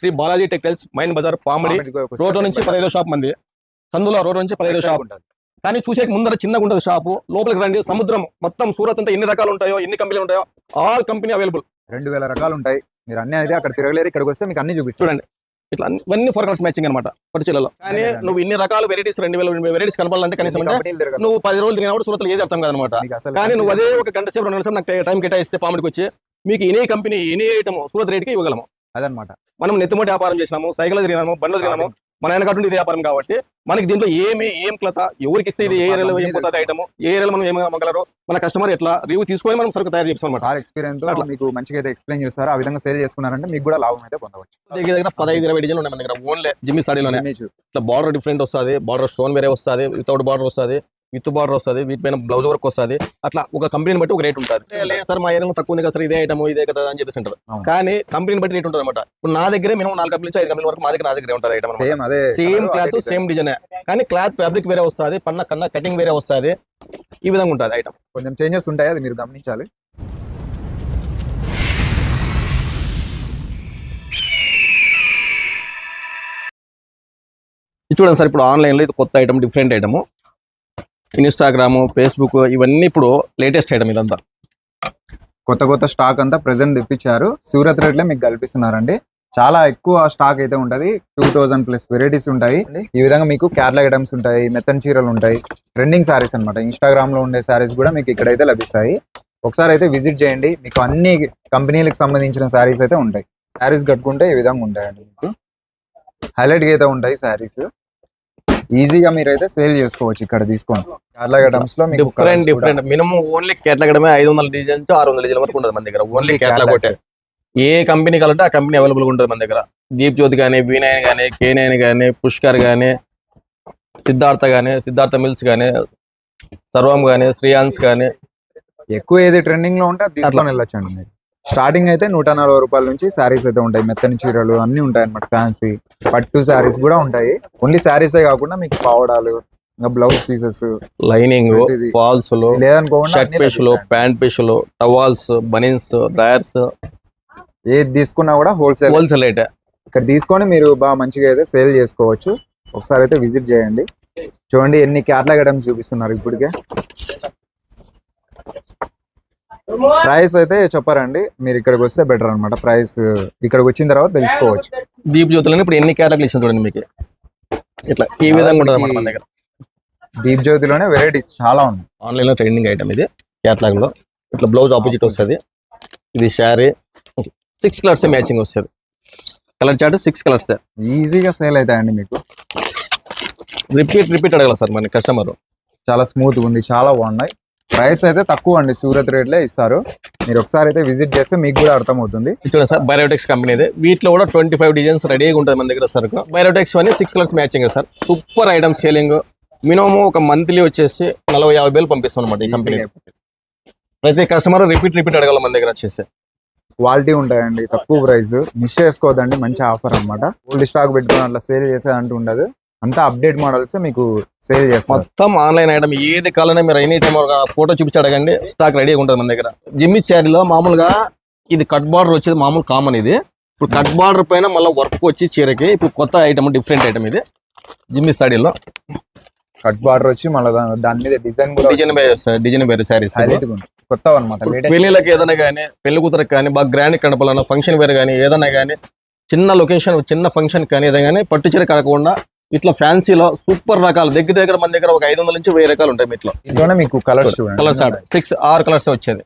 Shri Balaji textiles main bazaar Pamidi road నుంచి పదహైదు shop మంది. సందులో రోడ్డు నుంచి పదహైదు షాప్. కానీ చూసే ముందర చిన్నగా ఉంటుంది షాపు. లోపలికి రండి. సముద్రం మొత్తం సూరత్ అంతా ఎన్ని రకాలు ఉంటాయో ఎన్ని కంపెనీలు ఉంటాయో ఆల్ కంపెనీ అవైలబుల్. రెండు వేల రకాలు ఉంటాయి. మీరు అన్ని అయితే అక్కడ తిరగలేరు. ఇక్కడికి వస్తే మీకు అన్ని చూపిస్తారు చూడండి. ఇట్లా అన్ని- ఇవన్నీ ఫోర్ కలర్స్ మ్యాచింగ్ అనమాట పట్టుచీలలో కానీ. నువ్వు ఇన్ని రకాల వెరైటీస్ రెండు వేల వెరైటీస్ కనపాలంటే కనీసం. నువ్వు పది రోజులు తిరిగినప్పుడు సూరత్లో ఏది అర్థం కాదనమాట కానీ నువ్వు అదే ఒక గంట సేపు రెండు గంటల సేపు నాకు టైం కేటాయిస్తే పాముడికి వచ్చి మీకు any company any item Surat రేట్కి ఇవ్వగలము. అదనమాట. మనం నెత్తిమోటి వ్యాపారం చేసినాము సైకిల్ తిరిగినాము బండ్లు తిరిగినాము మన వెనకటువంటి ఇది వ్యాపారం కాబట్టి మనకి దీంట్లో ఏమి ఏం క్లత ఎవరికి ఇస్తే ఇది ఏ ఏరియాలో ఏం పోతుంది ఐటమ్ ఏ ఏరియాలో మనం ఏమి అమ్మగలరు మన కస్టమర్ ఎట్లా రివ్యూ తీసుకొని మనం సరుకు తయారు చేస్తాం సార్ ఎక్స్పీరియన్స్ అట్లా. మీకు మంచిగా అయితే ఎక్స్ప్లెయిన్ చేస్తారు ఆ విధంగా సేల్ చేసుకున్నారంటే మీకు కూడా లాభం అయితే పొందవచ్చు. దగ్గర దగ్గర పదహైదు ఇరవై డిజైన్లు ఉన్నాయి మన దగ్గర ఓన్లీ జిమ్మి సాడీలోనే. ఇట్లా బార్డర్ డిఫరెంట్ వస్తుంది బార్డర్ స్టోన్ వేరే వస్తుంది వితౌట్ బార్డర్ వస్తుంది. విత్ బార్డర్ వస్తుంది వీటిపైన బ్లౌజ్ వర్క్ వస్తుంది. అట్లా ఒక కంపెనీని బట్టి ఒక రేట్ ఉంటుంది. సార్ మా ఏరియా తక్కువ ఉంది కదా సార్ ఇదే ఐటమ్ ఇదే కదా అని చెప్పేసి అవును. కానీ కంపెనీని బట్టి రేట్ ఉంటుంది అనమాట ఇప్పుడు నా దగ్గరే మినిమం నాలుగు కంపెనీ నుంచి ఐదు కంపెనీల వరకు మా దగ్గర నా దగ్గర ఉంటుంది item same cloth. Same design కానీ క్లాత్ ఫ్యాబ్రిక్ వేరే వస్తుంది పన్న కన్నా కటింగ్ వేరే వస్తుంది. ఈ విధంగా ఉంటుంది ఐటమ్ కొంచెం చేంజెస్ ఉంటాయి అది మీరు గమనించాలి. చూడండి సార్ ఇప్పుడు ఆన్లైన్లో ఇది కొత్త item different item Instagram Facebook ఇవన్నీ ఇప్పుడు లేటెస్ట్ ఐటమ్ ఇదంతా. కొత్త కొత్త స్టాక్ అంతా ప్రెసెంట్ తెప్పించారు. సూరత్ రేట్లే మీకు కల్పిస్తున్నారండి. చాలా ఎక్కువ స్టాక్ అయితే ఉంటది. టూ థౌసండ్ ప్లస్ వెరైటీస్ ఉంటాయి. ఈ విధంగా మీకు కేరళ ఐటమ్స్ ఉంటాయి మెత్తన్ చీరలు ఉంటాయి ట్రెండింగ్ సారీస్ అన్నమాట. ఇన్స్టాగ్రామ్లో ఉండే సారీస్ కూడా మీకు ఇక్కడైతే లభిస్తాయి. ఒకసారి అయితే విజిట్ చేయండి. మీకు అన్ని కంపెనీలకు సంబంధించిన సారీస్ అయితే ఉంటాయి. సారీస్ కట్టుకుంటే ఈ విధంగా ఉంటాయండి మీకు. హైలైట్గా అయితే ఉంటాయి సారీస్ ఈజీగా మీరు అయితే సేల్ చేసుకోవచ్చు ఇక్కడ తీసుకోండి కేరళ లో డిఫరెంట్ డిఫరెంట్ మినిమం ఓన్లీ కేటలాగడమే ఐదు వందల డిజైన్ నుంచి ఆరు వందల డిజైన్ వరకు ఉంటుంది మన దగ్గర. Only catalogs. ఒకటే ఏ కంపెనీ కావాలంటే ఆ కంపెనీ అవైలబుల్ ఉంటుంది మన దగ్గర. దీప్ జ్యోతి కానీ వీనయన్ కానీ కేనయన్ కానీ పుష్కర్ కానీ సిద్ధార్థ కానీ సిద్ధార్థ మిల్స్ కానీ సర్వం కానీ శ్రీయాన్స్ కానీ ఎక్కువ ఏది ట్రెండింగ్లో ఉంటే తీసుకొని వెళ్ళొచ్చండి మీరు. స్టార్టింగ్ అయితే నూట నలభై రూపాయల నుంచి శారీస్ అయితే ఉంటాయి. మెత్తని చీరలు అన్ని ఉంటాయి అన్నమాట ఫ్యాన్సీ పట్టు శారీస్ కూడా ఉంటాయి. ఓన్లీ శారీసే కాకుండా మీకు పావడాలు ఇంకా blouse pieces lining. Falls shirt పీసులు. ప్యాంట్ పీసులు టవాల్స్ బనీన్స్ డ్రాయర్స్ ఏది తీసుకున్నా కూడా హోల్సేల్ హోల్సేల్ రేట్ ఇక్కడ తీసుకొని మీరు బాగా మంచిగా అయితే సేల్ చేసుకోవచ్చు. ఒకసారి అయితే విజిట్ చేయండి. చూడండి ఎన్ని క్యాట్లాగ్ ఐటమ్స్ చూపిస్తున్నారు ఇప్పటికే. ప్రైస్ అయితే చెప్పారండి. మీరు ఇక్కడికి వస్తే బెటర్ అన్నమాట. ప్రైస్ ఇక్కడికి వచ్చిన తర్వాత తెలుసుకోవచ్చు. దీప్ జ్యోతులని ఇప్పుడు ఎన్ని కేటగిరీలు ఇచ్చిన చూడండి మీకు. ఇట్లా ఈ విధంగా ఉంటుంది మన దగ్గర. దీప్ జ్యోతిలోనే వెరైటీస్ చాలా ఉన్నాయి. ఆన్లైన్లో ట్రెండింగ్ ఐటమ్ ఇది. క్యాట్లాగ్లో ఇట్లా బ్లౌజ్ ఆపోజిట్ వస్తుంది. ఇది శారీ సిక్స్ కలర్స్ మ్యాచింగ్ వస్తుంది. కలర్ చార్ట్ సిక్స్ కలర్స్ ఈజీగా సేల్ అవుతాయండి మీకు. రిపీట్ రిపీట్ అడగల సార్ మన కస్టమర్ చాలా స్మూత్ ఉంది. చాలా బాగున్నాయి. ప్రైస్ అయితే తక్కువ అండి. సూరత్ రేట్లే ఇస్తారు. మీరు ఒకసారి అయితే విజిట్ చేస్తే మీకు కూడా అర్థమవుతుంది. చూడండి సార్ బయోటెక్స్ కంపెనీ ఇది. వీటిలో కూడా ట్వంటీ ఫైవ్ డిజైన్స్ రెడీగా ఉంటుంది మన దగ్గర సరుకు బయోటెక్స్ అని six colours matching sir. Super item selling minimum ఒక మంత్లీ వచ్చేసి నలభై యాభై వేలు పంపిస్తాం అనమాట ఈ కంపెనీ ప్రతి కస్టమర్ రిపీట్ రిపీట్ అడగాలి మన దగ్గర వచ్చేసి. క్వాలిటీ ఉంటాయండి. తక్కువ ప్రైస్ మిస్ చేసుకోవద్దండి. మంచి ఆఫర్ అన్నమాట. ఓల్డ్ స్టాక్ పెట్టుకొని అట్లా సేల్ చేసేదంటూ ఉండదు. అంతా అప్డేట్ మోడల్స్ మీకు సేల్ చేస్తారు. మొత్తం ఆన్లైన్ ఐటమ్ ఏది కావాలన్నా మీరు ఎనీ టైం ఒక ఫోటో చూపించి అడగండి స్టాక్ రెడీగా ఉంటుంది మన దగ్గర. జిమ్మి శారీలో మామూలుగా ఇది కట్ బార్డర్ వచ్చేది మామూలు కామన్ ఇది. ఇప్పుడు కట్ బార్డర్ పైన మళ్ళీ వర్క్ వచ్చి చీరకి ఇప్పుడు కొత్త ఐటమ్ డిఫరెంట్ ఐటమ్ ఇది. జిమ్మి సాడీలో కట్ బార్డర్ వచ్చి మళ్ళీ దాని మీద డిజైన్ డిజైన్ డిజైన్ వేరే శారీస్ కొత్త అనమాట పెళ్ళిళ్ళకి ఏదైనా కానీ పెళ్ళి కూతురికి కానీ బాగా గ్రాండ్ కనపాలన్నా ఫంక్షన్ వేరే కానీ ఏదైనా కానీ చిన్న లొకేషన్ చిన్న ఫంక్షన్ కానీ ఏదైనా కానీ పట్టు చీర కాకుండా ఇట్లా ఫ్యాన్సీలో సూపర్ రకాలు దగ్గర దగ్గర మన దగ్గర ఒక ఐదు వందల నుంచి వెయ్యి రకాలు ఉంటాయి ఇట్లా ఇంట్లోనే మీకు కలర్స్ కలర్స్ సిక్స్ ఆరు కలర్స్ వచ్చేది.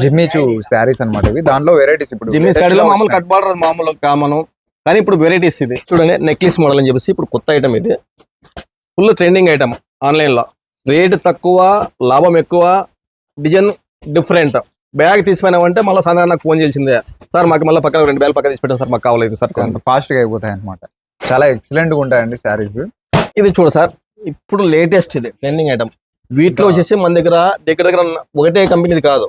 జిమ్మి చూ శారీస్ అన్నమాట ఇవి. దాంట్లో వెరైటీస్ ఇప్పుడు జిమ్మి గా మామూలు. కట్ బార్డర్ మామూలు కామను. కానీ ఇప్పుడు వెరైటీస్ ఇది. చూడండి నెక్లెస్ మోడల్ అని చెప్పేసి ఇప్పుడు కొత్త ఐటమ్ ఇది. ఫుల్ ట్రెండింగ్ ఐటమ్ ఆన్లైన్లో. రేట్ తక్కువ లాభం ఎక్కువ డిజైన్ డిఫరెంట్ బ్యాగ్ తీసిపోయినామంటే మళ్ళీ సాధారణ నాకు ఫోన్ చేసిందే. సార్ మాకు మళ్ళీ పక్కన రెండు బ్యాగ్ పక్కన తీసి సార్ మాకు కావాలి సార్. కొంత ఫాస్ట్గా అయిపోతాయి అనమాట చాలా ఎక్సలెంట్గా ఉంటాయండి శారీస్ ఇది చూడు సార్ ఇప్పుడు లేటెస్ట్ ఇది ట్రెండింగ్ ఐటమ్ వీటిలో వచ్చేసి మన దగ్గర దగ్గర దగ్గర ఒకటే కంపెనీది కాదు.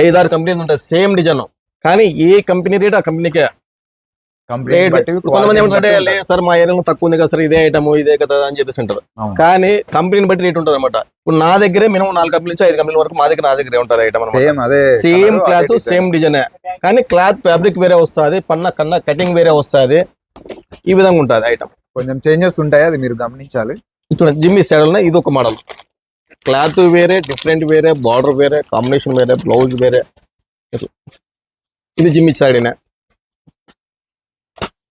ఐదారు కంపెనీలు ఉంటాయి సేమ్ డిజైన్ కానీ ఏ కంపెనీ రేట్ ఆ కంపెనీకే కంపెనీ కొంతమంది లేదు సార్ మా ఏరియాలో తక్కువ ఉంది కదా సార్ ఇదే ఐటమ్ ఇదే కదా అని చెప్పేసి అవును. కానీ కంపెనీని బట్టి రేట్ ఉంటుంది అనమాట ఇప్పుడు నా దగ్గరే మినిమం నాలుగు కంపెనీ నుంచి ఐదు కంపెనీల వరకు మా దగ్గర నా దగ్గరే ఉంటుంది ఐటమ్ సేమ్ అదే same colour, cloth. Same design కానీ క్లాత్ ఫ్యాబ్రిక్ వేరే వస్తుంది పన్న కన్నా కటింగ్ వేరే వస్తుంది. ఈ విధంగా ఉంటుంది ఐటమ్ కొంచెం చేంజెస్ ఉంటాయి అది మీరు గమనించాలి. ఇప్పుడు జిమ్మి సైడ్ ఇది ఒక మోడల్ క్లాత్ వేరే డిఫరెంట్ వేరే బార్డర్ వేరే కాంబినేషన్ వేరే బ్లౌజ్ వేరే. ఇది జిమ్మి సైడ్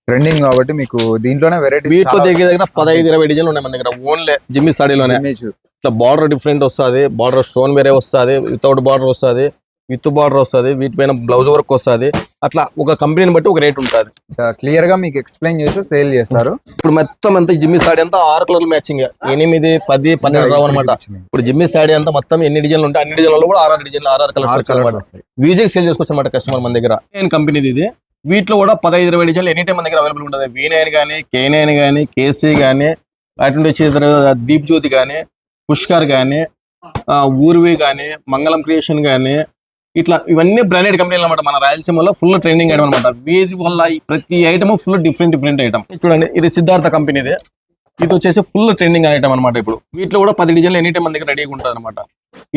ట్రెండింగ్ కాబట్టి మీకు దీంట్లోనే వెరైటీ వీటిలో దగ్గర దగ్గర పదహైదు ఇరవై డిజైన్లు ఉన్నాయి మన దగ్గర. ఓన్లీ జిమ్మి సాడీలోనే ఇట్లా బార్డర్ డిఫరెంట్ వస్తుంది. బార్డర్ స్టోన్ వేరే వస్తుంది. వితౌట్ బార్డర్ వస్తుంది. విత్ బార్డర్ వస్తుంది. వీటిపైన బ్లౌజ్ వర్క్ వస్తుంది. అట్లా ఒక కంపెనీని బట్టి ఒక రేట్ ఉంటుంది. క్లియర్గా మీకు ఎక్స్ప్లెయిన్ చేసి సేల్ చేస్తారు. ఇప్పుడు మొత్తం అంతా జిమ్మి సాడీ అంతా ఆరు కలర్ మ్యాచింగ్ ఎనిమిది పది పన్నెండు రావు అనమాట ఇప్పుడు జిమ్మి సాడీ అంతా మొత్తం ఎన్ని డిజైన్లు ఉంటాయి? అన్ని డిజైన్లలో కూడా ఆరు డిజైన్లు ఆరు ఆరు కలర్స్. వీజెక్ సేల్ చేసుకోవచ్చు అనమాట కస్టమర్ మన దగ్గర. నేను కంపెనీది ఇది. వీటిలో కూడా పదహైదు ఇరవై డిజైన్లు ఎనీ టైం మన దగ్గర అవైలబుల్ ఉంటుంది. వీనైన్ కానీ కేనైన్ కానీ కేసీ కానీ అటు నుండి వచ్చి దీప్ జ్యోతి కానీ పుష్కర్ కానీ ఊర్వి కానీ మంగళం క్రియేషన్ కానీ ఇట్లా ఇవన్నీ బ్రాండెడ్ కంపెనీలు అనమాట మన రాయలసీమలో ఫుల్ ట్రెండింగ్ ఐటమ్ అనమాట వీటి వల్ల ప్రతి item full different different item చూడండి ఇది సిద్ధార్థ కంపెనీది ఇది వచ్చేసి ఫుల్ ట్రెండింగ్ ఐటమ్ అనమాట ఇప్పుడు. వీటిలో కూడా పది డిజైన్లు ఎనీ టైం మన దగ్గర రెడీగా ఉంటుంది అనమాట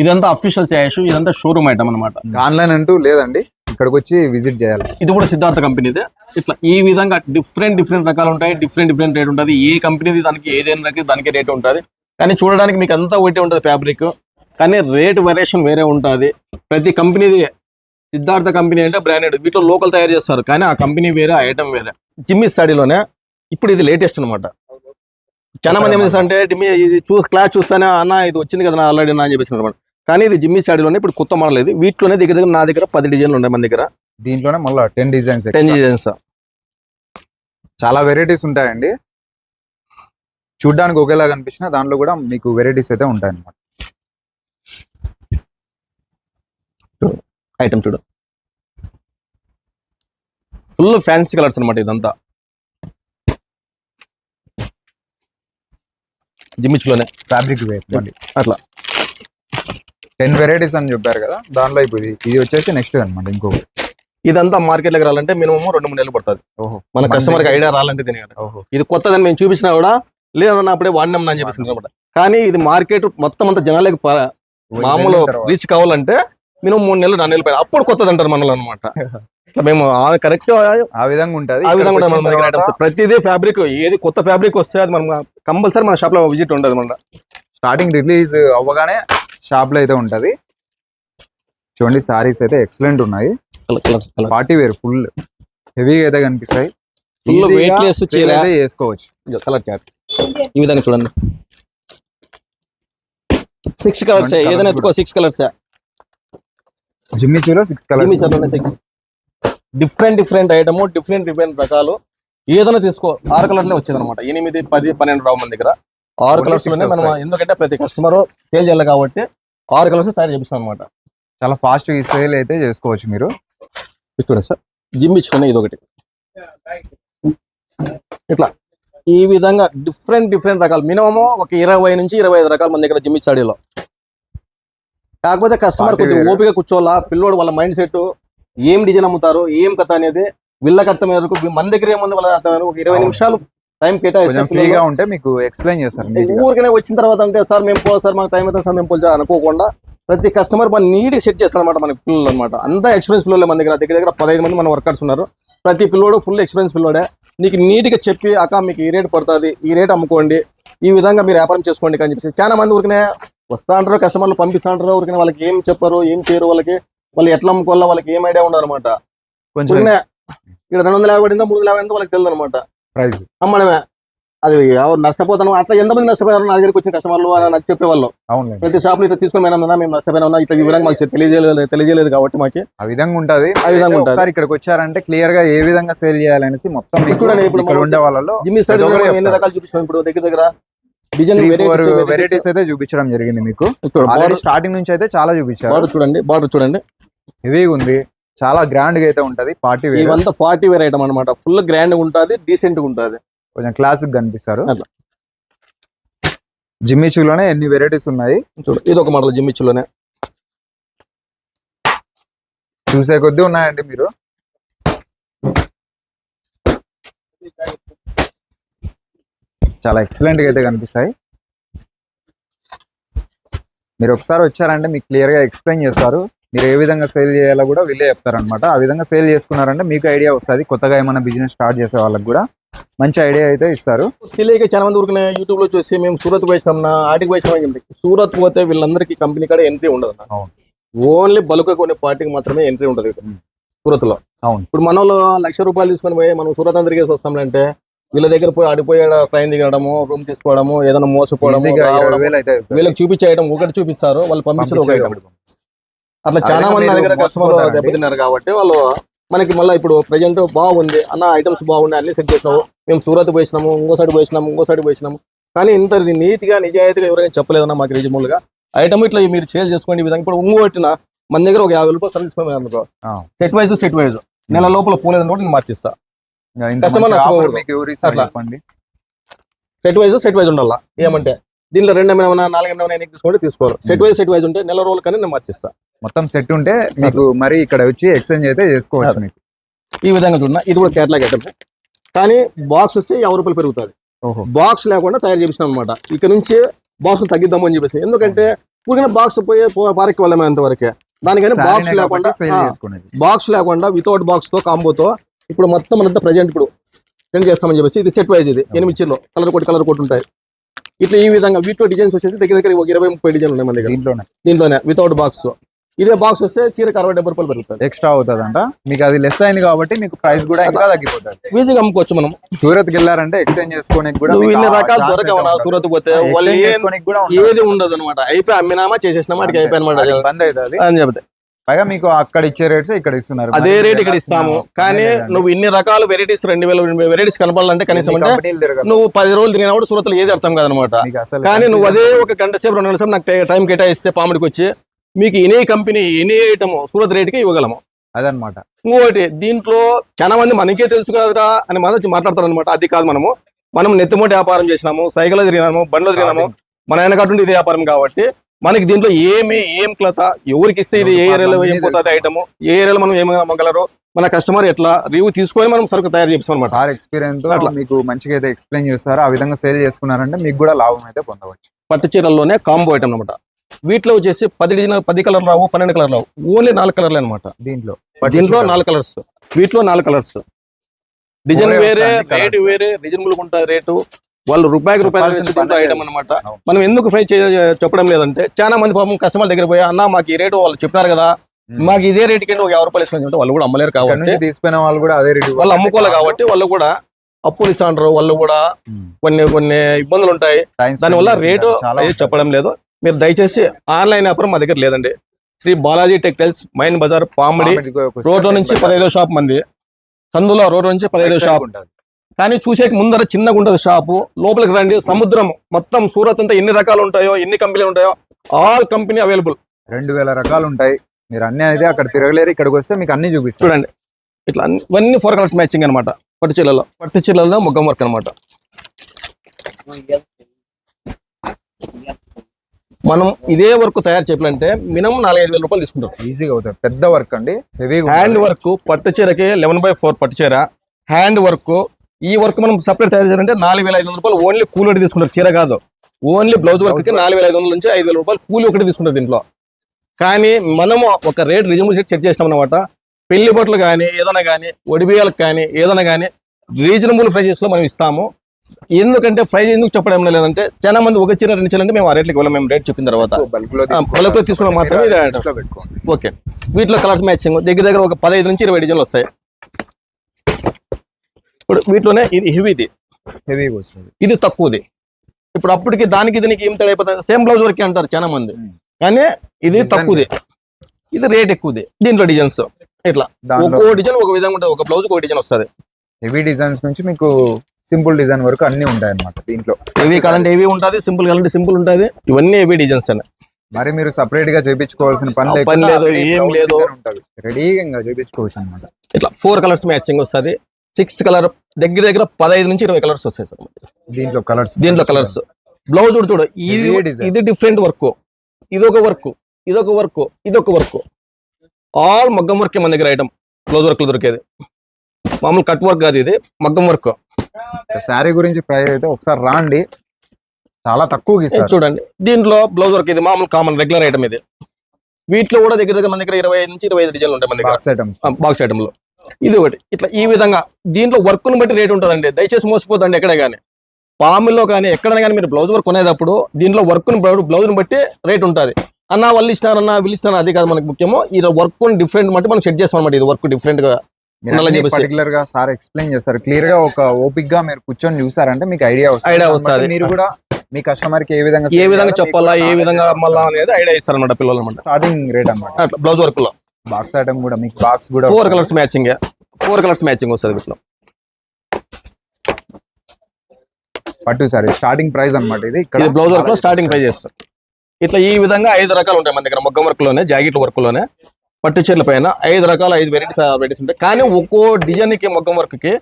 ఇదంతా అఫీషియల్ శాష్ ఇదంతా షోరూమ్ ఐటమ్ అనమాట ఆన్లైన్ అంటూ లేదండి. ఇక్కడికి వచ్చి విజిట్ చేయాలి. ఇది కూడా సిద్ధార్థ కంపెనీదే. ఇట్లా ఈ విధంగా డిఫరెంట్ డిఫరెంట్ రకాలు ఉంటాయి. డిఫరెంట్ డిఫరెంట్ రేట్ ఉంటుంది. ఏ కంపెనీది దానికి ఏదైనా రకం దానికి రేట్ ఉంటుంది. కానీ చూడడానికి మీకు అంతా ఒకటే ఉంటుంది ఫ్యాబ్రిక్ కానీ రేట్ వేరియేషన్ వేరే ఉంటుంది. ప్రతి కంపెనీది సిద్ధార్థ కంపెనీ అంటే బ్రాండెడ్ వీటిలో లోకల్ తయారు చేస్తారు. కానీ ఆ కంపెనీ వేరే ఆ ఐటమ్ వేరే. జిమ్మి స్టడీలోనే ఇప్పుడు ఇది లేటెస్ట్ అనమాట చాలా మంది ఏం అంటే జిమ్మి ఇది చూసి క్లాస్ చూస్తానే అన్న ఇది వచ్చింది కదా ఆల్రెడీ అని చెప్పేసి అనమాట కానీ ఇది జిమ్మి స్టడీలోనే ఇప్పుడు కొత్త మోడల్ ఇది. వీటిలోనే దగ్గర దగ్గర నా దగ్గర పది డిజైన్లు ఉన్నాయి మన దగ్గర. దీంట్లోనే మళ్ళీ టెన్ డిజైన్స్ టెన్ డిజైన్స్ చాలా వెరైటీస్ ఉంటాయండి. చూడ్డానికి ఒకేలా కనిపించిన దాంట్లో కూడా మీకు వెరైటీస్ అయితే ఉంటాయి అన్నమాట ఐటమ్ చూడు. ఫుల్ ఫ్యాన్సీ కలర్స్ అనమాట ఇదంతా. జిమ్మిచ్లోనే ఫ్యాబ్రిక్ వేర్ అట్లా. టెన్ వెరైటీస్ అని చెప్పారు కదా దాంట్లో ఇప్పుడు ఇది వచ్చేసి నెక్స్ట్ అనమాట ఇంకొకటి. ఇదంతా మార్కెట్లోకి రావాలంటే మినిమం రెండు మూడు నెలలు పడుతుంది. మన కస్టమర్కి ఐడియా రావాలంటే దీని ఓహో. ఇది కొత్తదని మేము చూపించినా కూడా లేదన్న అప్పుడే వాడినాం అని చెప్పేసి అనమాట కానీ ఇది మార్కెట్ మొత్తం అంతా జనాలకి మామూలు. రీచ్ కావాలంటే మినిమం మూడు నెలలు నాలుగు నెలలు పైన. అప్పుడు కొత్తది అంటారు మనలో అనమాట మేము కరెక్ట్ ఆ విధంగా ఉంటది. ఆ విధంగా మన దగ్గర ఐటమ్స్ ప్రతిదీ ఫ్యాబ్రిక్ ఏది కొత్త ఫ్యాబ్రిక్ వస్తే అది మనం కంపల్సరీ మన షాప్లో విజిట్ ఉంటుంది మన స్టార్టింగ్ రిలీజ్ అవ్వగానే షాప్లో అయితే ఉంటది. చూడండి సారీస్ అయితే ఎక్సలెంట్ ఉన్నాయి. Party wear full. హెవీగా అయితే కనిపిస్తాయి. sale చీర. అయితే చేసుకోవచ్చు. Colour chart. ఈ విధంగా చూడండి. సిక్స్ కలర్స్ ఏదైనా ఎత్తుకో six colours Jimmy six colours six different different item different different రకాలు. ఏదైనా తీసుకో. ఆరు కలర్లే వచ్చేది అనమాట ఎనిమిది పది పన్నెండు రావు మన దగ్గర. ఆరు కలర్స్లోనే మనం. ఎందుకంటే ప్రతి కస్టమర్ సేల్ చేయాలి కాబట్టి ఆరు కలర్స్ తయారు చేపిస్తాం అనమాట చాలా ఫాస్ట్గా సేల్ అయితే చేసుకోవచ్చు మీరు. చూడండి సార్. జిమ్ ఇచ్చుకునే ఇది ఒకటి ఇట్లా. ఈ విధంగా డిఫరెంట్ డిఫరెంట్ రకాలు. మినిమం ఒక ఇరవై నుంచి ఇరవై ఐదు రకాలు మన దగ్గర జిమ్ స్టడీలో కాకపోతే కస్టమర్ కొంచెం. ఓపిక కూర్చోవాలా? పిల్లోడు వాళ్ళ మైండ్ సెట్ ఏం డిజైన్ అమ్ముతారు? ఏం కథ అనేది? వీళ్ళకి అర్థమయ్యే వరకు మన దగ్గర ఏముంది వాళ్ళ అర్థమయ్యే వరకు ఒక ఇరవై. నిమిషాలు టైం కేటాయిస్తే ఫ్రీగా ఉంటే మీకు ఎక్స్ప్లెయిన్ చేస్తారు. ఊరికనే వచ్చిన తర్వాత అంటే సార్ మేము పోవాలి సార్ మాకు టైం అవుతుంది సార్ మేము పోలి అనుకోకుండా ప్రతి కస్టమర్ మన నీడ్ సెట్ చేస్తారు అనమాట మన పిల్లలు అనమాట అంతా ఎక్స్పీరియన్స్ పిల్లలు మన దగ్గర. దగ్గర దగ్గర పదహైదు మంది మన వర్కర్స్ ఉన్నారు. ప్రతి పిల్లోడు ఫుల్ ఎక్స్పీరియన్స్ పిల్లోడే. నీకు నీట్గా చెప్పి అక్క మీకు ఈ రేట్ పడుతుంది ఈ రేట్ అమ్ముకోండి ఈ విధంగా మీరు వ్యాపారం చేసుకోండి అని చెప్పేసి చాలా మంది ఊరికనే వస్తా అంటారు కస్టమర్లు పంపిస్తా అంటారు. ఊరికనే వాళ్ళకి ఏం చెప్పరు ఏం చేయరు వాళ్ళకి వాళ్ళు ఎట్లా అమ్ముకోవాలో వాళ్ళకి ఏం ఐడియా ఉండదు అనమాట కొంచెం ఇక్కడ రెండు వందల యాభై పడిందో మూడు వందల యాభై వాళ్ళకి తెలియదు అనమాట ప్రైస్ అమ్మడమే అది ఎవరు నష్టపోతాను అట్లా ఎంతమంది నష్టపోయారు నా దగ్గరికి వచ్చిన కస్టమర్లు అని నాకు చెప్పేవాళ్ళు. అవునులేండి ప్రతి షాప్లో ఇట్లా తీసుకొని పోయినా మేము నష్టపోయినా ఉన్నా ఇట్లా ఈ విధంగా మాకు తెలియజేయలేదు తెలియజేయలేదు కాబట్టి మాకు. ఆ విధంగా ఉంటది. ఆ విధంగా ఉంటుంది. ఒకసారి ఇక్కడికి వచ్చారంటే క్లియర్గా ఏ విధంగా సేల్ చేయాలనేసి మొత్తం చూడండి, ఇప్పుడు ఉండే వాళ్ళలో జిమ్మి సైడ్ ఎన్ని. రకాలు చూపిస్తాం ఇప్పుడు దగ్గర దగ్గర? డిజైన్ వెరైటీస్ అయితే చూపించడం జరిగింది మీకు. స్టార్టింగ్ నుంచి అయితే చాలా చూపించారు. బార్డర్ చూడండి బార్డర్ చూడండి. హెవీగా ఉంది. చాలా గ్రాండ్గా అయితే ఉంటది పార్టీ వేర్ ఇవంతా ఫార్టీ వేర్ ఐటమ్ అనమాట ఫుల్ గ్రాండ్గా ఉంటుంది డీసెంట్గా ఉంటుంది. కొంచెం క్లాసిక్ కనిపిస్తారు. అట్లా. జిమ్మి చూలోనే ఎన్ని వెరైటీస్ ఉన్నాయి? చూడు ఇది ఒక మోడల్ జిమ్మిచ్చులోనే చూసే కొద్దీ ఉన్నాయండి మీరు. చాలా ఎక్సలెంట్గా అయితే కనిపిస్తాయి. మీరు ఒకసారి వచ్చారంటే మీకు క్లియర్గా ఎక్స్ప్లెయిన్ చేస్తారు. మీరు ఏ విధంగా సేల్ చేయాలో కూడా వీళ్ళే చెప్తారనమాట ఆ విధంగా సేల్ చేసుకున్నారంటే మీకు ఐడియా వస్తుంది కొత్తగా ఏమైనా బిజినెస్ స్టార్ట్ చేసే వాళ్ళకి కూడా మంచి ఐడియా అయితే ఇస్తారు తెలియక చాలా మంది ఊరికనే యూట్యూబ్లో చూసి మేము సూరత్ పోయినాం నా ఆటికి పోయినాం అని చెప్పి సూరత్ పోతే వీళ్ళందరికీ కంపెనీ కాడ ఎంట్రీ ఉండదు. ఓన్లీ బల్క్ కొనే పార్టీకి మాత్రమే ఎంట్రీ ఉంటుంది. సూరత్లో అవును ఇప్పుడు మన లక్ష రూపాయలు తీసుకొని పోయి మనం సూరత్ అందరికీ వస్తామంటే వీళ్ళ దగ్గర పోయి ఆడిపోయి ట్రైన్ దిగడము రూమ్ తీసుకోవడము ఏదైనా మోసపోవడము అవుతుంది. వీళ్ళకి చూపించే ఐటమ్ ఒకటి చూపిస్తారు వాళ్ళు పంపించడం ఒకటి. అట్లా చాలా మంది దగ్గర కస్టమర్. దెబ్బతిన్నారు కాబట్టి వాళ్ళు మనకి మళ్ళీ ఇప్పుడు ప్రజెంట్ బాగుంది అన్న ఐటమ్స్ బాగున్నాయి అన్ని సెట్ చేసినాము మేము సూరత్ పోయినాము ఇంకోసారి పోయినాము ఇంకోసారి పోయినాము. కానీ ఇంత నీతిగా నిజాయితీగా ఎవరైనా చెప్పలేదన్న మాకు రీజనబుల్గా. ఐటమ్ ఇట్లా మీరు సేల్ చేసుకోండి ఈ విధంగా. ఇప్పుడు ఇంకోటిన మన దగ్గర ఒక యాభై రూపాయలు సర్వీస్ అనుకో. సెట్ వైజ్ సెట్ వైజ్ నెల లోపల పోలేదని కూడా నేను మార్చిస్తా. చెప్పండి? సెట్ వైజ్ సెట్ వైజ్ ఉండాలా? ఏమంటే? దీనిలో రెండు ఏమైనా నాలుగు ఏమైనా ఎన్ని తీసుకోండి తీసుకోరు. సెట్ వైజ్ సెట్ వైజ్ ఉంటే నెల రోజులు కానీ నేను మార్చిస్తా. మొత్తం సెట్ ఉంటే మీకు మరి ఇక్కడ వచ్చి ఎక్స్చేంజ్ అయితే చేసుకోవచ్చు మీకు. ఈ విధంగా చూడండి ఇది కూడా కేటలాగ్ ఐటమ్ కానీ బాక్స్ వస్తే యాభై రూపాయలు పెరుగుతుంది. ఓహో. బాక్స్ లేకుండా తయారు చేసినాం అనమాట ఇక్కడ నుంచి బాక్స్ తగ్గిద్దాము అని చెప్పేసి. ఎందుకంటే పూర్తిగా బాక్స్ పోయే పార్క్ వెళ్ళమే అంతవరకే. దానికని బాక్స్ లేకుండా బాక్స్ లేకుండా వితౌట్ బాక్స్తో కాంబోతో ఇప్పుడు మొత్తం మనంతా ప్రజెంట్ ఇప్పుడు. సెండ్ చేస్తామని చెప్పేసి ఇది సెట్ వైజ్ ఇది. ఎనిమిది కలర్ కోట్ కలర్ కోట్ ఉంటాయి. ఇట్లా ఈ విధంగా వీటిలో డిజైన్స్ వచ్చేసి దగ్గర దగ్గర ఒక ఇరవై ముప్పై డిజైన్లు ఉన్నాయి మన దగ్గర. దీంట్లోనే. దీంట్లోనే వితౌట్ బాక్స్ ఇదే బాక్స్ వస్తే చీరకు అరవై డెబ్బై రూపాయలు పెరుగుతుంది. ఎక్స్ట్రా అవుతుందంట. మీకు అది లెస్ అయింది కాబట్టి మీకు ప్రైస్ కూడా ఇంకా తగ్గిపోతుంది. ఈజీగా అమ్ముకోవచ్చు మనం. సూరత్ వెళ్ళారంటే ఎక్స్చేంజ్ చేసుకోనికి కూడా ఇన్ని రకాలు. సూరత్ పోతే. వాళ్ళు. ఏది ఉండదు. అనమాట అయిపోయి అమ్మినామా చేసేసినామా అడిగి అయిపోయి అనమాట అవుతుంది అని చెప్తే. పైగా మీకు అక్కడ ఇచ్చే రేట్స్ ఇక్కడ ఇస్తున్నారు. అదే రేట్ ఇక్కడ ఇస్తాము? కానీ. నువ్వు ఇన్ని రకాల వెరైటీస్ రెండు వేల వెరైటీస్ కనపాలంటే కనీసం అంటే. నువ్వు పది రోజులు తిరిగినప్పుడు సూరత్లో ఏది అర్థం కాదనమాట. కానీ నువ్వు అదే ఒక గంట సేపు రెండు గంటల సేపు నాకు టై- కేటాయిస్తే పాముడికి వచ్చి మీకు ఇనే కంపెనీ ఎనీ ఐటమ్ సూరత్ రేట్కి ఇవ్వగలము. అదనమాట. ఇంకోటి దీంట్లో చాలా మంది మనకే తెలుసు కదరా అని మాత్రం మాట్లాడతారు అనమాట అది కాదు మనము. మనం నెత్తిమూట వ్యాపారం చేసినాము సైకిల్ తిరిగినాము బండ్లు తిరిగినాము. మన ఆయన కట్టుండి ఇదే వ్యాపారం కాబట్టి మనకి దీంట్లో ఏమి ఏం క్లత? ఎవరికి ఇస్తే ఇది ఏ ఏరియాలో ఏం పోతుంది. ఐటమ్ ఏ ఏరియాలో మనం ఏమి అమ్మగలరు మన కస్టమర్ ఎట్లా? రివ్యూ తీసుకొని మనం సరుకు తయారు చేస్తాం అనమాట సార్ ఎక్స్పీరియన్స్ అట్లా. మీకు మంచిగా అయితే ఎక్స్ప్లెయిన్ చేస్తారు? ఆ విధంగా సేల్ చేసుకున్నారంటే మీకు కూడా లాభం అయితే పొందవచ్చు. పట్టు చీరల్లోనే కాంబో ఐటమ్ అనమాట వీటిలో వచ్చేసి పది డిజైన్ పది కలర్ రావు పన్నెండు కలర్ రావు. ఓన్లీ నాలుగు కలర్లు అనమాట దీంట్లో దీంట్లో నాలుగు కలర్స్ వీటిలో నాలుగు కలర్స్ డిజైన్ వేరే. రేట్ వేరే రీజనబుల్ ఉంటుంది రేటు. వాళ్ళు రూపాయికి రూపాయలు ఐటమ్. అనమాట. మనం ఎందుకు ఫ్రై చెప్పడం లేదంటే చాలా మంది పాపం కస్టమర్ దగ్గర పోయి అన్న మాకు ఈ రేటు వాళ్ళు చెప్పినారు కదా. మాకు ఇదే రేట్ కింద ఒక యాభై రూపాయలు వాళ్ళు కూడా అమ్మలేరు కాబట్టి నుంచి తీసుకున్న వాళ్ళు కూడా అదే రేటు వాళ్ళు అమ్ముకోవాలి కాబట్టి వాళ్ళు కూడా అప్పులు ఇస్తాంటారు వాళ్ళు కూడా కొన్ని కొన్ని ఇబ్బందులు ఉంటాయి. దానివల్ల రేటు చెప్పడం లేదు. మీరు దయచేసి ఆన్లైన్ వ్యాపారం మా దగ్గర లేదండి. Shri Balaji textiles main bazaar Pamidi road నుంచి పదహైదో షాప్ మంది. సందులో రోడ్ నుంచి పదహైదో షాప్. కానీ చూసేకి ముందర చిన్నగా ఉంటుంది షాపు. లోపలికి రండి. సముద్రం మొత్తం సూరత్ అంతా ఎన్ని రకాలు ఉంటాయో ఎన్ని కంపెనీలు ఉంటాయో ఆల్ కంపెనీ అవైలబుల్. రెండు వేల రకాలు ఉంటాయి మీరు అన్ని అయితే అక్కడ తిరగలేరు. ఇక్కడికి వస్తే మీకు అన్ని చూపిస్తారు చూడండి. ఇట్లా అన్ని- ఇవన్నీ ఫోర్ కలర్స్ మ్యాచింగ్ అనమాట. పట్టు చీరలలో. పట్టు చీరలలో ముగ్గం వర్క్ అనమాట. మనం ఇదే వర్క్ తయారు చేయాలంటే మినిమం నాలుగైదు వేల రూపాయలు తీసుకుంటాం. ఈజీగా అవుతుంది పెద్ద వర్క్ అండి. హెవీ హ్యాండ్ వర్క్ పట్టు చీరకి లెవెన్ బై ఫోర్ పట్టు చీర. హ్యాండ్ వర్క్ ఈ వర్క్ మనం సపరేట్ తయారు చేయాలంటే నాలుగు వేల ఐదు వందల రూపాయలు ఓన్లీ కూలి ఒకటి తీసుకుంటారు. చీర కాదు. ఓన్లీ బ్లౌజ్ వర్క్కి నాలుగు వేల ఐదు వందల నుంచి ఐదు వేల రూపాయలు కూలి ఒకటి తీసుకుంటారు దీంట్లో. కానీ మనము ఒక రేట్ రిజనబుల్ రేట్ సెట్ చేసినాం అనమాట పెళ్ళి బట్టలు కానీ ఏదైనా కానీ ఒడిబియ్యాలకు కానీ ఏదైనా కానీ రీజనబుల్ ప్రైజెస్లో మనం ఇస్తాము. ఎందుకంటే ప్రైజ్ ఎందుకు చెప్పడం లేదంటే చాలా మంది ఒక చీర రెండు మేము ఆ రేట్లకి వెళ్ళాం మేము రేట్ చెప్పిన తర్వాత. బల్క్లో ఆ, bulk లో తీసుకున్న మాత్రమే ఓకే. వీటిలో కలర్స్ మ్యాచింగ్ దగ్గర దగ్గర ఒక పదహైదు నుంచి ఇరవై డిజైన్లు వస్తాయి. ఇప్పుడు వీటిలోనే ఇది హెవీది. హెవీగా వస్తుంది. ఇది తక్కువది. ఇప్పుడు అప్పటికి దానికి దీనికి ఏం తేడా అయిపోతుంది? సేమ్ బ్లౌజ్ వరకే అంటారు చాలా మంది. కానీ ఇది తక్కువది. ఇది రేట్ ఎక్కువది. దీంట్లో డిజైన్స్ ఇట్లా. ఒక్కో డిజైన్ ఒక విధంగా ఉంటుంది. ఒక బ్లౌజ్ ఒక డిజైన్ వస్తుంది. హెవీ డిజైన్స్ నుంచి మీకు సింపుల్ డిజైన్ వరకు అన్ని ఉంటాయి అన్నమాట దీంట్లో. హెవీ కావాలంటే హెవీ ఉంటుంది. సింపుల్ కావాలంటే సింపుల్ ఉంటుంది. ఇవన్నీ హెవీ డిజైన్స్ అని. మరి మీరు సపరేట్గా చేపించుకోవాల్సిన పని పని లేదు, ఏం లేదు. రెడీగా చేపించుకోవచ్చు అనమాట ఇట్లా ఫోర్ కలర్స్ మ్యాచింగ్ వస్తుంది. సిక్స్ కలర్ దగ్గర దగ్గర పదహైదు నుంచి ఇరవై కలర్స్ వస్తాయి సార్ దీంట్లో కలర్స్ దీంట్లో కలర్స్ బ్లౌజ్ చూడు చూడు ఇది. ఇది డిఫరెంట్ వర్క్ ఇదొక వర్క్ ఇదొక వర్క్ ఇదొక వర్క్ ఆల్ మగ్గం వర్క్ మన దగ్గర ఐటమ్ బ్లౌజ్ వర్క్ దొరికేది. మామూలు కట్ వర్క్ కాదు ఇది మగ్గం వర్క్ శారీ గురించి ప్రైస్ అయితే ఒకసారి రాండి. చాలా ఇస్తారు చూడండి. దీంట్లో బ్లౌజ్ వర్క్ ఇది మామూలు కామన్ రెగ్యులర్ ఐటమ్ ఇది. వీటిలో కూడా దగ్గర దగ్గర మన దగ్గర ఇరవై ఐదు నుంచి ఇరవై ఐదు డిజైన్లు ఉంటాయి మన దగ్గర. బాక్స్ ఐటమ్స్ బాక్స్ ఐటమ్లో. ఇది ఒకటి. ఇట్లా ఈ విధంగా దీంట్లో వర్క్ను బట్టి రేట్ ఉంటుందండి. దయచేసి మోసపోతండి ఎక్కడ కానీ పాముల్లో కానీ ఎక్కడైనా కానీ మీరు బ్లౌజ్ వర్క్ కొనేటప్పుడు దీంట్లో వర్క్ బ్లౌజ్ని బట్టి రేట్ ఉంటుంది. అన్న వాళ్ళు ఇచ్చినారన్న వీళ్ళు ఇచ్చినారు అది కాదు మనకు ముఖ్యము. ఈ వర్క్ డిఫరెంట్ బట్టి మనం సెట్ చేస్తాం అనమాట ఇది వర్క్ డిఫరెంట్గా. పర్టికులర్ సార్ ఎక్స్ప్లెయిన్ చేస్తారు. క్లియర్గా ఒక ఓపిక్గా మీరు కూర్చొని చూసారంటే మీకు ఐడియా వస్తుంది. దాన్ని వస్తది. మీరు కూడా మీ కస్టమర్కి ఏ విధంగా ఏ విధంగా చెప్పాలా ఏ విధంగా అమ్మాలా అనేది ఐడియా ఇస్తారు అనమాట పిల్లలు అనమాట స్టార్టింగ్ రేట్ అన్నమాట. అట్లా బ్లౌజ్ వర్క్లో. బాక్స్ ఐటమ్ కూడా మీకు బాక్స్ కూడా four. Colours matching four colours matching వస్తుంది వీటిలో. పట్టు సారీ స్టార్టింగ్ ప్రైస్ అన్నమాట ఇది. ఇక్కడ బ్లౌజ్ వర్క్ స్టార్టింగ్ ప్రైస్ చేస్తారు. ఇట్లా ఈ విధంగా ఐదు రకాలు ఉంటాయి మన దగ్గర మొగ్గం వర్క్లోనే జాకెట్ వర్క్లోనే పట్టు చీరల పైన ఐదు రకాల ఐదు వెరైటీస్ వెరైటీస్ ఉంటాయి. కానీ ఒక్కో డిజైన్కి మొగ్గం వర్క్కి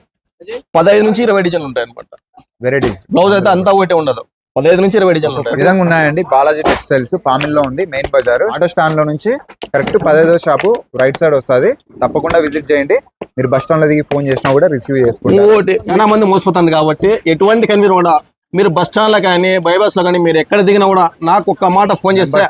పదహైదు నుంచి ఇరవై డిజైన్లు ఉంటాయి అనమాట వెరైటీస్ బ్లౌజ్ అయితే అంతా ఒకటే ఉండదు. పదహైదు నుంచి ఇరవై డిజైన్లు ఉంటాయి. విధంగా ఉన్నాయండి. బాలాజీ టెక్స్టైల్స్ పామిల్లో ఉంది మెయిన్ బజార్. ఆటో స్టాండ్లో నుంచి కరెక్ట్ పదహైదో షాపు రైట్ సైడ్ వస్తది. తప్పకుండా విజిట్ చేయండి. మీరు బస్ స్టాండ్లో దిగి ఫోన్ చేసినా కూడా రిసీవ్ ఇంకోటి చాలా మంది మోసపోతుంది కాబట్టి ఎటువంటి కన్వీన్ కూడా మీరు బస్ స్టాండ్లో కానీ బైబాస్లో కానీ మీరు ఎక్కడ దిగినా కూడా నాకు ఒక్క మాట ఫోన్ చేస్తే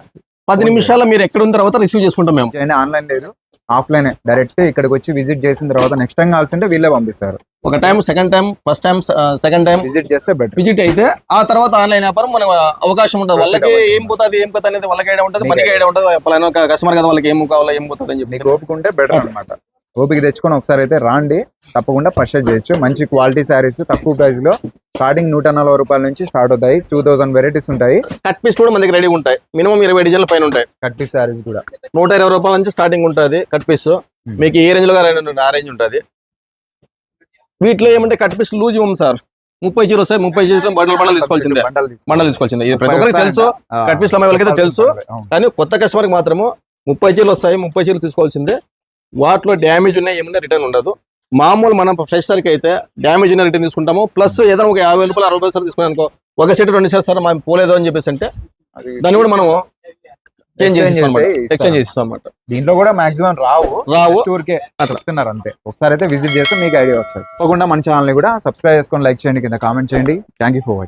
పది నిమిషాల్లో మీరు ఎక్కడ ఉన్న తర్వాత రిసీవ్ చేసుకుంటాం మేము. ఆన్లైన్ లేదు. ఆఫ్లైన్ డైరెక్ట్ ఇక్కడికి వచ్చి విజిట్ చేసిన తర్వాత నెక్స్ట్ టైం కావాల్సింటే వీళ్ళే పంపిస్తారు. ఒక time second time first time second time visit చేస్తే బెటర్ విజిట్ అయితే ఆ తర్వాత ఆన్లైన్ వ్యాపారం మన అవకాశం ఉంటుంది. వాళ్ళకి. ఏం పోతుంది ఏం పోతుంది అనేది వాళ్ళకి ఐడియా ఉంటుంది మనకి ఐడియా ఉంటుంది. కస్టమర్ కదా వాళ్ళకి ఏం కావాలో ఏం పోతుంది అని చెప్పి మీకు ఓపిక ఉంటే బెటర్ అన్నమాట. ఓపిక తెచ్చుకొని ఒకసారి అయితే రాండి. తప్పకుండా పర్చేజ్ చేయొచ్చు. మంచి క్వాలిటీ శారీస్ తక్కువ ప్రైస్లో స్టార్టింగ్ నూట నలభై రూపాయల నుంచి స్టార్ట్ అవుతాయి. టూ థౌసండ్ వెరైటీస్ ఉంటాయి. కట్ పీస్ కూడా మన దగ్గర రెడీ ఉంటాయి. మినిమం ఇరవై డిజైన్ల పైన ఉంటాయి. కట్టి శారీస్ కూడా. నూట ఇరవై రూపాయల నుంచి స్టార్టింగ్ ఉంటుంది కట్ పీస్ మీకు ఏ రేంజ్లో ఆ రేంజ్ ఉంటుంది. వీటిలో ఏమంటే కట్ పీస్ లూజ్ ఇవ్వం సార్ ముప్పై జీరో వస్తాయి ముప్పై జీరో బండల్ బండల్ తీసుకోవాల్సిందే బండల్ తీసుకోవాలి. బండల్ తీసుకోవాల్సిందే ఇది ప్రతి ఒక్కరికి తెలుసు. కట్ పీస్ వాళ్ళకైతే తెలుసు. కానీ కొత్త కస్టమర్కి మాత్రము ముప్పై చీరలు వస్తాయి ముప్పై చీరలు తీసుకోవాల్సిందే. వాటిలో డ్యామేజ్ ఉన్నాయి ఏమన్నా రిటర్న్ ఉండదు. మామూలు మనం ఫ్రెష్ సరికి అయితే డ్యామేజ్ ఉన్న రిటర్న్ తీసుకుంటాము. ప్లస్ ఏదైనా ఒక యాభై రూపాయలు అరవై రూపాయలు తీసుకున్నాం అనుకో ఒక సెట్ రెండు సెట్ సార్ మనం పోలేదు అని చెప్పేసి అంటే దాన్ని కూడా మనము. ఎక్స్చేంజ్ చేస్తాం అన్నమాట. దీంట్లో కూడా మాక్సిమం రావు. రావు. స్టోర్ కే చెప్తున్నారు అంతే. ఒకసారి అయితే విజిట్ చేస్తే మీకు ఐడియా వస్తుంది. తప్పకుండా మన ఛానల్ని కూడా సబ్స్క్రైబ్ చేసుకొని లైక్ చేయండి కింద కామెంట్ చేయండి. Thank you for watching